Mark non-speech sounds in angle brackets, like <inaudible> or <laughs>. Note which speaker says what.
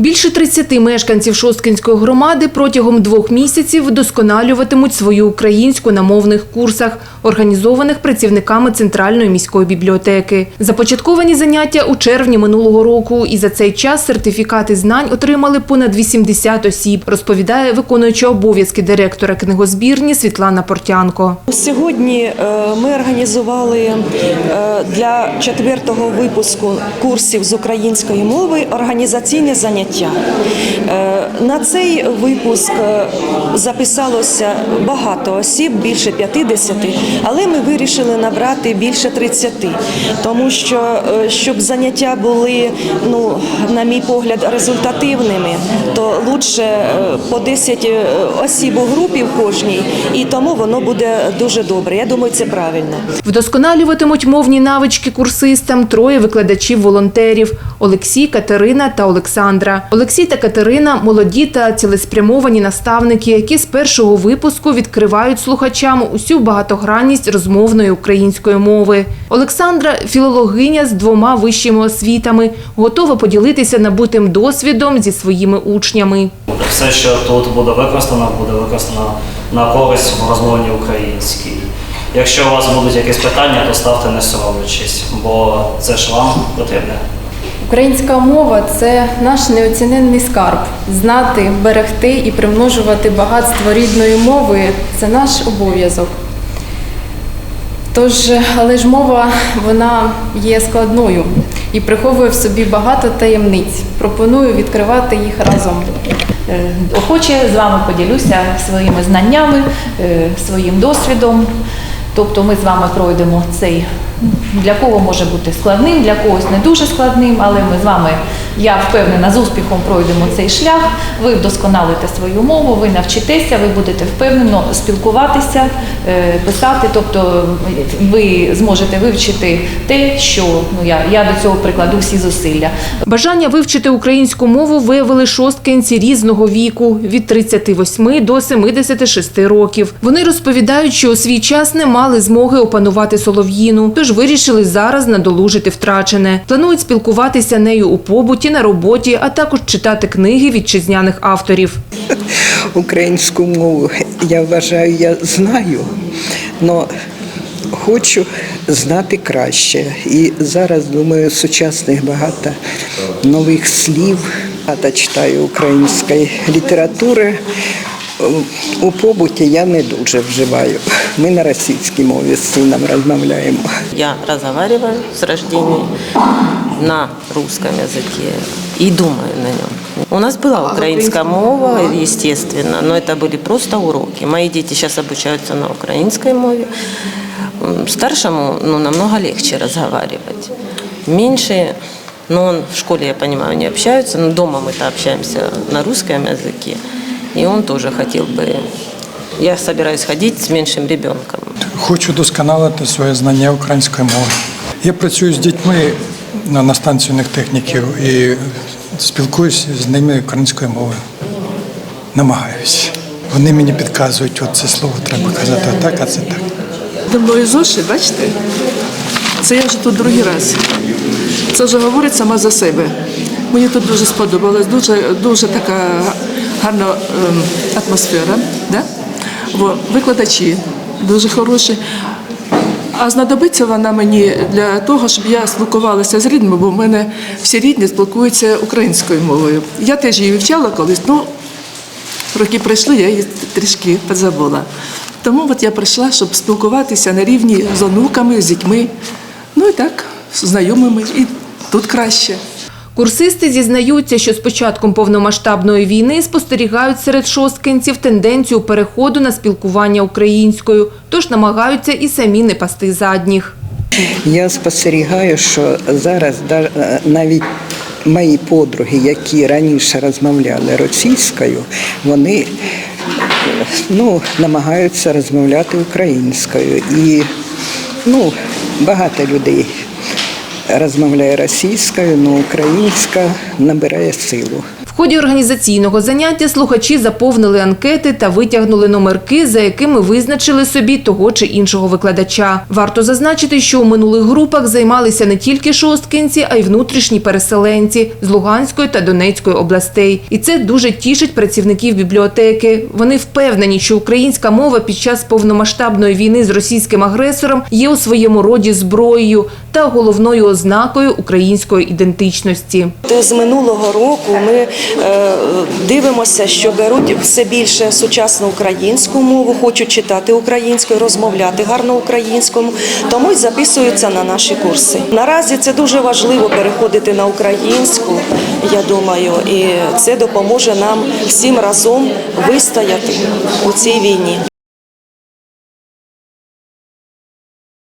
Speaker 1: Більше 30 мешканців Шосткинської громади протягом двох місяців вдосконалюватимуть свою українську на мовних курсах, організованих працівниками Центральної міської бібліотеки. Започатковані заняття у червні минулого року, і за цей час сертифікати знань отримали понад 80 осіб, розповідає виконуюча обов'язки директора книгозбірні Світлана Портянко.
Speaker 2: Сьогодні е, ми організували е, для четвертого випуску курсів з української мови організаційне заняття. Е, На цей випуск е, записалося багато осіб, більше 50, але ми вирішили набрати більше 30, тому що е, щоб заняття були, ну на мій погляд, результативними, то лучше по 10 осіб у групі в кожній, і тому воно буде дуже добре. Я думаю, це правильно.
Speaker 1: Вдосконалюватимуть мовні навички курсистам троє викладачів-волонтерів – Олексій, Катерина та Олександра. Олексій та Катерина – молоді та цілеспрямовані наставники, які з першого випуску відкривають слухачам усю багатогранність розмовної української мови. Олександра – філологиня з двома вищими освітами, готова поділитися набутим досвідом зі своїми учнями.
Speaker 3: Все, що тут буде використано, буде використано на користь в розмовній українській. Якщо у вас будуть якісь питання, то ставте не соромлячись, бо це ж вам потрібне.
Speaker 4: Українська мова це наш неоціненний скарб. Знати, берегти і примножувати багатство рідної мови це наш обов'язок. Тож, але ж мова вона є складною і приховує в собі багато таємниць. Пропоную відкривати їх разом.
Speaker 5: Е, Охоче з вами поділюся своїми знаннями, е, своїм досвідом. Тобто ми з вами пройдемо цей, для кого може бути складним, для когось не дуже складним, але ми з вами, я впевнена, з успіхом пройдемо цей шлях. Ви вдосконалите свою мову, ви навчитеся, ви будете впевнено спілкуватися, е, писати. Тобто ви зможете вивчити те, що ну, я, я до цього прикладу всі зусилля.
Speaker 1: Бажання вивчити українську мову виявили шосткинці різного віку – від 38 до 76 років. Вони розповідають, що у свій час не мали змоги опанувати солов'їну, тож вирішили зараз надолужити втрачене. Планують спілкуватися нею у побуті, на роботі, а також читати книги вітчизняних авторів. <laughs>
Speaker 6: українську мову. Я вважаю, я знаю, але хочу знати краще. І зараз думаю, сучасних багато нових слів. Багато читаю української літератури. У побуті я не дуже вживаю. Ми на російській мові з сином розмовляємо.
Speaker 7: Я разговариваю с рождения на русском языке и думаю на нем. У нас была украинская мова, естественно, но это были просто уроки. Мои дети сейчас обучаются на украинской мове. М, Старшему ну, намного легче разговаривать. Меньше, но он в школе, я понимаю, не общаются, но дома мы-то общаемся на русском языке. И он тоже хотел бы... Я собираюсь ходить с меньшим ребенком.
Speaker 8: Хочу досконалити своє знання української мови. Я працюю з дітьми на, на станціях техніків і спілкуюся з ними українською мовою. Намагаюся. Вони мені підказують, от це слово треба казати отак, а це так.
Speaker 9: До мною зошит, бачите? Це я вже тут другий раз. Це вже говорить сама за себе. Мені тут дуже сподобалось, дуже, дуже така гарна ем, атмосфера. Да? Викладачі дуже хороші. А знадобиться вона мені для того, щоб я спілкувалася з рідними, бо в мене всі рідні спілкуються українською мовою. Я теж її вивчала колись, ну роки пройшли, я її трішки позабула. Тому от я прийшла, щоб спілкуватися на рівні з онуками, з дітьми. Ну і так, з знайомими, і тут краще.
Speaker 1: Курсисти зізнаються, що з початком повномасштабної війни спостерігають серед шосткинців тенденцію переходу на спілкування українською, тож намагаються і самі не пасти задніх.
Speaker 6: Я спостерігаю, що зараз навіть мої подруги, які раніше розмовляли російською, вони ну, намагаються розмовляти українською. І ну, багато людей розмовляє російською, але українська набирає силу.
Speaker 1: В ході організаційного заняття слухачі заповнили анкети та витягнули номерки, за якими визначили собі того чи іншого викладача. Варто зазначити, що у минулих групах займалися не тільки шосткинці, а й внутрішні переселенці з Луганської та Донецької областей. І це дуже тішить працівників бібліотеки. Вони впевнені, що українська мова під час повномасштабної війни з російським агресором є у своєму роді зброєю та головною ознакою української ідентичності.
Speaker 2: З минулого року ми е, дивимося, що беруть все більше сучасну українську мову, хочуть читати українською, розмовляти гарно українському, тому й записуються на наші курси. Наразі це дуже важливо переходити на українську, я думаю, і це допоможе нам всім разом вистояти у цій війні.